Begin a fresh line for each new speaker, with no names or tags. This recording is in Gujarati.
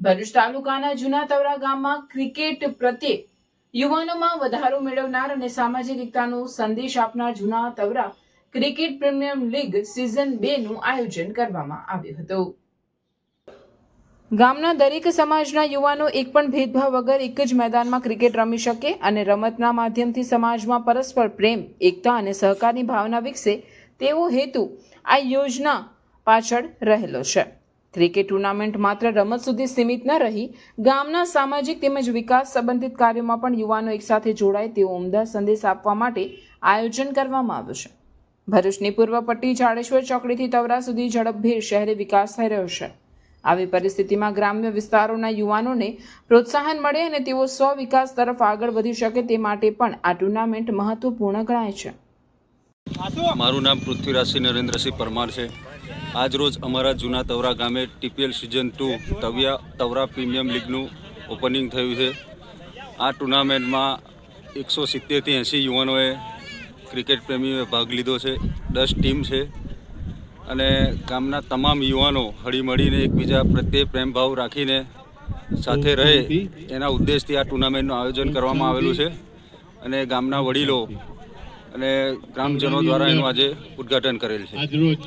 ભરૂચ તાલુકાના જૂના તવરા ગામમાં ક્રિકેટ પ્રત્યે યુવાનોમાં વધારો મેળવનાર અને સામાજિક એકતાનો સંદેશ આપનાર જૂના Tavra cricket premium league season બે નું આયોજન કરવામાં આવ્યું હતું. ગામના દરેક સમાજના યુવાનો એક પણ ભેદભાવ વગર એક જ મેદાનમાં ક્રિકેટ રમી શકે અને રમતના માધ્યમથી સમાજમાં પરસ્પર પ્રેમ, એકતા અને સહકારની ભાવના વિકસે તેવો હેતુ આ યોજના પાછળ રહેલો છે. ક્રિકેટ ટુર્નામેન્ટ માત્ર રમત સુધી સીમિત ન રહી, ગામના સામાજિક તેમજ વિકાસ સંબંધિત કાર્યોમાં પણ યુવાનો એકસાથે જોડાય તેવો ઉમદા સંદેશ આપવા માટે આયોજન કરવામાં આવ્યું છે. ભરૂચની પૂર્વ પટ્ટી જાડેશ્વર ચોકડીથી તવરા સુધી ઝડપભેર શહેરી વિકાસ થઈ રહ્યો છે. આવી પરિસ્થિતિમાં ગ્રામ્ય વિસ્તારોના યુવાનોને પ્રોત્સાહન મળે અને તેઓ સ્વ વિકાસ તરફ આગળ વધી શકે તે માટે પણ આ ટુર્નામેન્ટ મહત્વપૂર્ણ ગણાય છે.
મારું નામ પૃથ્વીરાજસિંહ નરેન્દ્રસિંહ પરમાર છે. આજ રોજ અમારા જૂના તવરા ગામે TPL season two Taviya Tavra premium લીગનું opening થયું છે. આ ટુર્નામેન્ટમાં એકસો સિત્તેરથી એંસી યુવાનોએ ક્રિકેટ પ્રેમીઓએ ભાગ લીધો છે. દસ ટીમ છે અને ગામના તમામ યુવાનો હળીમળીને એકબીજા પ્રત્યે પ્રેમભાવ રાખીને સાથે રહે એના ઉદ્દેશથી આ ટુર્નામેન્ટનું આયોજન કરવામાં આવેલું છે અને ગામના વડીલો અને ગ્રામજનો દ્વારા એનું આજે ઉદ્ઘાટન કરેલ છે.
આજરોજ